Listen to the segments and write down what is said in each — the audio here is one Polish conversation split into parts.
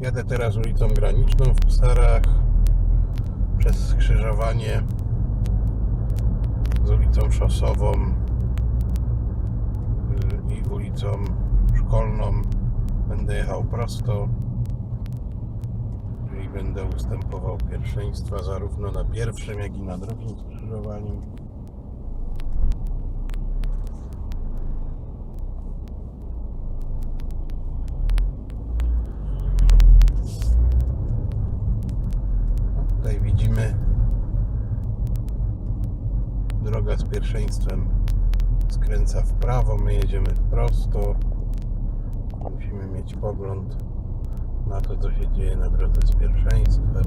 Jadę teraz ulicą graniczną w Psarach przez skrzyżowanie z ulicą Szosową y, i ulicą Szkolną. Będę jechał prosto, czyli będę ustępował pierwszeństwa zarówno na pierwszym, jak i na drugim skrzyżowaniu. Tutaj widzimy droga z pierwszeństwem skręca w prawo, my jedziemy prosto. Musimy mieć pogląd na to, co się dzieje na drodze z pierwszeństwem.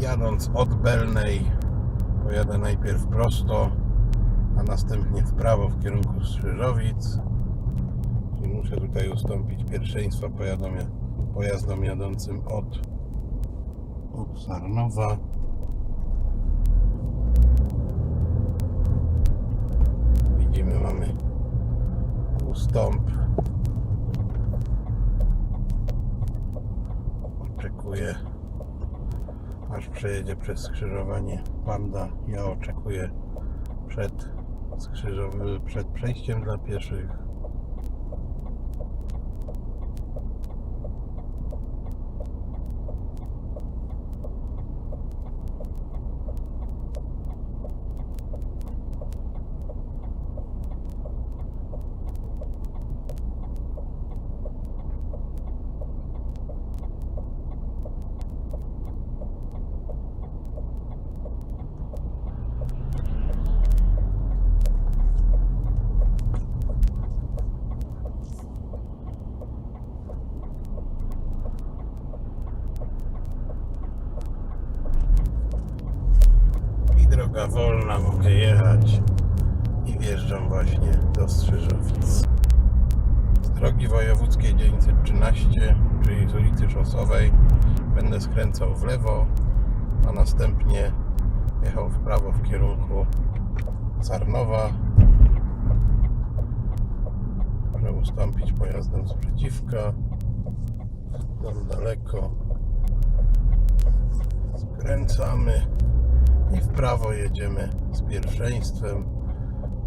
Jadąc od Belnej pojadę najpierw prosto, a następnie w prawo w kierunku Strzyżowic. I muszę tutaj ustąpić pierwszeństwa pojazdom, pojazdom jadącym od, Sarnowa. Widzimy, mamy ustąp. Oczekuję, aż przejedzie przez skrzyżowanie Panda. Ja oczekuję przed, przed przejściem dla pieszych. I droga wolna, mogę jechać. I wjeżdżam właśnie do Strzyżowic. Z drogi wojewódzkiej 913, czyli z ulicy Szosowej, będę skręcał w lewo, a następnie jechał w prawo w kierunku Sarnowa. Muszę ustąpić pojazdem sprzeciwka. Tam daleko. Skręcamy i w prawo jedziemy z pierwszeństwem,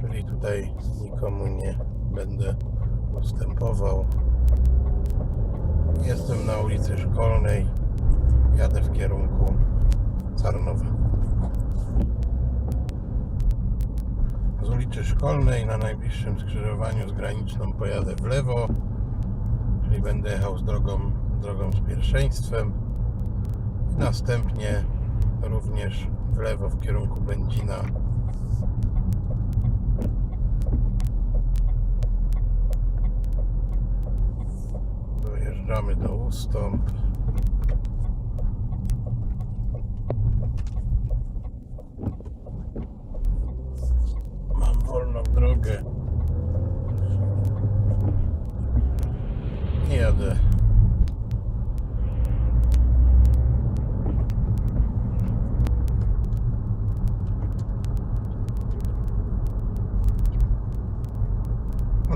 czyli tutaj nikomu nie będę ustępował. Jestem na ulicy Szkolnej, jadę w kierunku Sarnowa. Z ulicy Szkolnej na najbliższym skrzyżowaniu z graniczną pojadę w lewo, czyli będę jechał z drogą, drogą z pierwszeństwem następnie również w lewo w kierunku Będzina. Dojeżdżamy do ustąp. Mam wolną drogę. Jadę.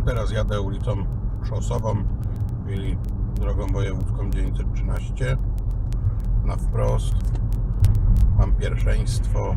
Teraz jadę ulicą szosową, czyli drogą wojewódzką 913 na wprost. Mam pierwszeństwo